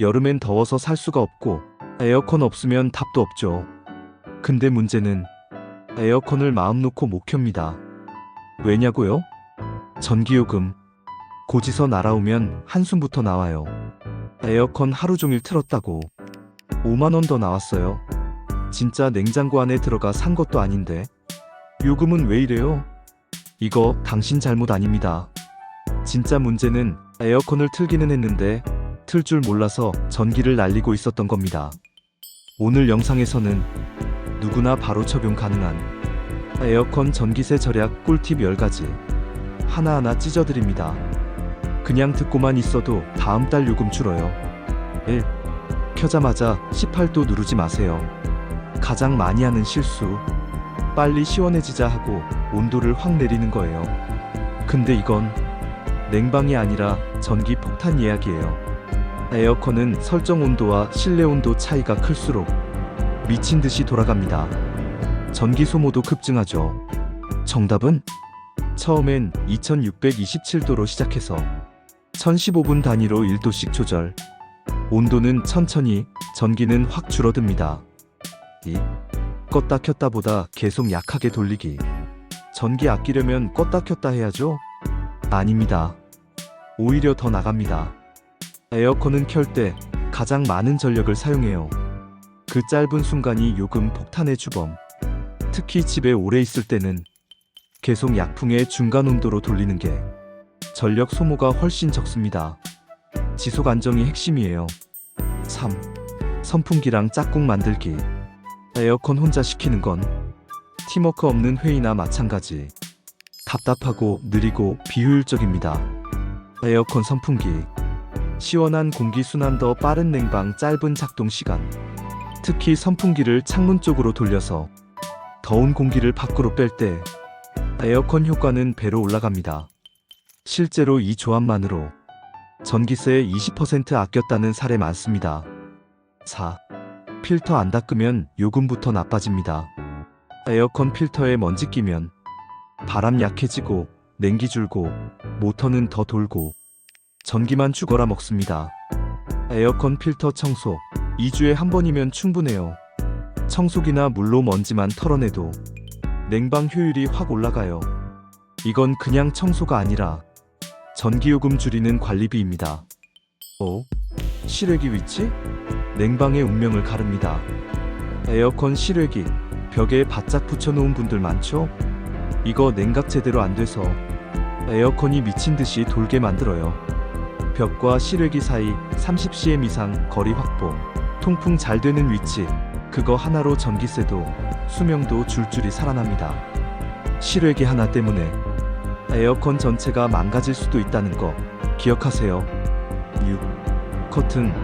여름엔 더워서 살 수가 없고 에어컨 없으면 답도 없죠. 근데 문제는 에어컨을 마음 놓고 못 켭니다. 왜냐고요? 전기요금. 고지서 날아오면 한숨부터 나와요. 에어컨 하루 종일 틀었다고 5만원 더 나왔어요. 진짜 냉장고 안에 들어가 산 것도 아닌데. 요금은 왜 이래요? 이거 당신 잘못 아닙니다. 진짜 문제는 에어컨을 틀기는 했는데 틀 줄 몰라서 전기를 날리고 있었던 겁니다. 오늘 영상에서는 누구나 바로 적용 가능한 에어컨 전기세 절약 꿀팁 10가지 하나하나 찢어드립니다. 그냥 듣고만 있어도 다음 달 요금 줄어요. 1. 켜자마자 18도 누르지 마세요. 가장 많이 하는 실수. 빨리 시원해지자 하고 온도를 확 내리는 거예요. 근데 이건 냉방이 아니라 전기 폭탄 이야기예요. 에어컨은 설정 온도와 실내 온도 차이가 클수록 미친 듯이 돌아갑니다. 전기 소모도 급증하죠. 정답은 처음엔 2627도로 시작해서 1015분 단위로 1도씩 조절. 온도는 천천히, 전기는 확 줄어듭니다. 2. 껐다 켰다 보다 계속 약하게 돌리기. 전기 아끼려면 껐다 켰다 해야죠? 아닙니다. 오히려 더 나갑니다. 에어컨은 켤 때 가장 많은 전력을 사용해요. 그 짧은 순간이 요금 폭탄의 주범. 특히 집에 오래 있을 때는 계속 약풍의 중간 온도로 돌리는 게 전력 소모가 훨씬 적습니다. 지속 안정이 핵심이에요. 3. 선풍기랑 짝꿍 만들기. 에어컨 혼자 시키는 건 팀워크 없는 회의나 마찬가지. 답답하고 느리고 비효율적입니다. 에어컨 선풍기. 시원한 공기 순환 더 빠른 냉방 짧은 작동 시간. 특히 선풍기를 창문 쪽으로 돌려서 더운 공기를 밖으로 뺄 때 에어컨 효과는 배로 올라갑니다. 실제로 이 조합만으로 전기세 20% 아꼈다는 사례 많습니다. 4. 필터 안 닦으면 요금부터 나빠집니다. 에어컨 필터에 먼지 끼면 바람 약해지고 냉기 줄고 모터는 더 돌고 전기만 죽어라 먹습니다. 에어컨 필터 청소 2주에 한 번이면 충분해요. 청소기나 물로 먼지만 털어내도 냉방 효율이 확 올라가요. 이건 그냥 청소가 아니라 전기요금 줄이는 관리비입니다. 5. 실외기 위치? 냉방의 운명을 가릅니다. 에어컨 실외기 벽에 바짝 붙여놓은 분들 많죠? 이거 냉각 제대로 안 돼서 에어컨이 미친 듯이 돌게 만들어요. 벽과 실외기 사이 30cm 이상 거리 확보, 통풍 잘 되는 위치, 그거 하나로 전기세도 수명도 줄줄이 살아납니다. 실외기 하나 때문에 에어컨 전체가 망가질 수도 있다는 거 기억하세요. 6. 커튼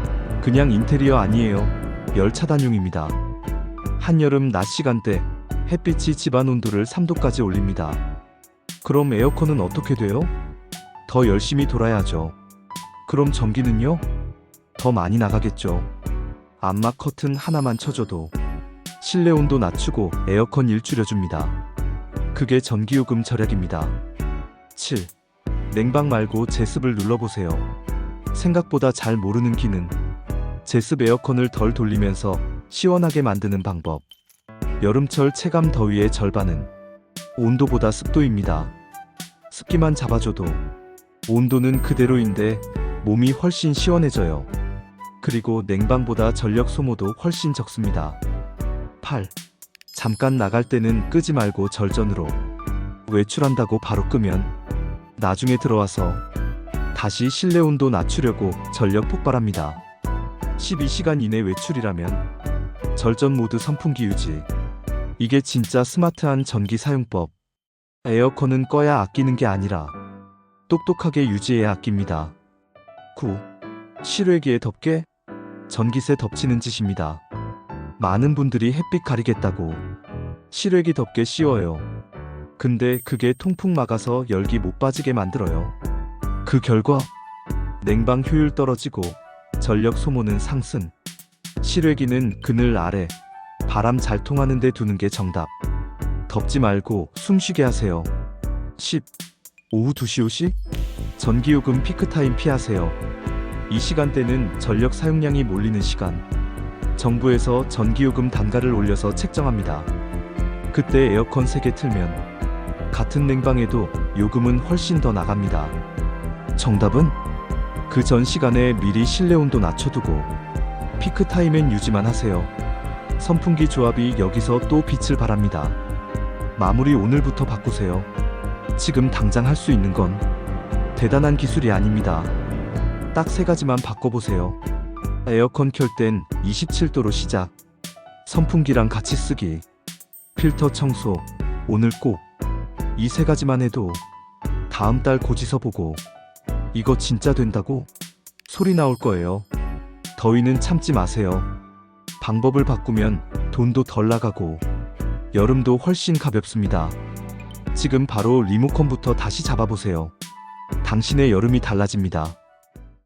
그냥 인테리어 아니에요. 열 차단용입니다. 한여름 낮 시간대 햇빛이 집안 온도를 3도까지 올립니다. 그럼 에어컨은 어떻게 돼요? 더 열심히 돌아야죠. 그럼 전기는요? 더 많이 나가겠죠. 암막 커튼 하나만 쳐줘도 실내 온도 낮추고 에어컨 일 줄여줍니다. 그게 전기요금 절약입니다. 7. 냉방 말고 제습을 눌러보세요. 생각보다 잘 모르는 기능. 제습 에어컨을 덜 돌리면서 시원하게 만드는 방법. 여름철 체감 더위의 절반은 온도보다 습도입니다. 습기만 잡아줘도 온도는 그대로인데 몸이 훨씬 시원해져요. 그리고 냉방보다 전력 소모도 훨씬 적습니다. 8. 잠깐 나갈 때는 끄지 말고 절전으로. 외출한다고 바로 끄면 나중에 들어와서 다시 실내 온도 낮추려고 전력 폭발합니다. 12시간 이내 외출이라면 절전 모드 선풍기 유지. 이게 진짜 스마트한 전기 사용법. 에어컨은 꺼야 아끼는 게 아니라 똑똑하게 유지해야 아낍니다. 9. 실외기에 덮개? 전기세 덮치는 짓입니다. 많은 분들이 햇빛 가리겠다고 실외기 덮개 씌워요. 근데 그게 통풍 막아서 열기 못 빠지게 만들어요. 그 결과 냉방 효율 떨어지고 전력 소모는 상승. 실외기는 그늘 아래 바람 잘 통하는 데 두는 게 정답. 덥지 말고 숨 쉬게 하세요. 10. 오후 2시 5시? 전기요금 피크타임 피하세요. 이 시간대는 전력 사용량이 몰리는 시간. 정부에서 전기요금 단가를 올려서 책정합니다. 그때 에어컨 3개 틀면 같은 냉방에도 요금은 훨씬 더 나갑니다. 정답은 그 전 시간에 미리 실내 온도 낮춰두고 피크 타임엔 유지만 하세요. 선풍기 조합이 여기서 또 빛을 발합니다. 마무리 오늘부터 바꾸세요. 지금 당장 할 수 있는 건 대단한 기술이 아닙니다. 딱 세 가지만 바꿔보세요. 에어컨 켤 땐 27도로 시작. 선풍기랑 같이 쓰기. 필터 청소. 오늘 꼭. 이 세 가지만 해도 다음 달 고지서 보고 이거 진짜 된다고 소리 나올 거예요. 더위는 참지 마세요. 방법을 바꾸면 돈도 덜 나가고 여름도 훨씬 가볍습니다. 지금 바로 리모컨부터 다시 잡아보세요. 당신의 여름이 달라집니다.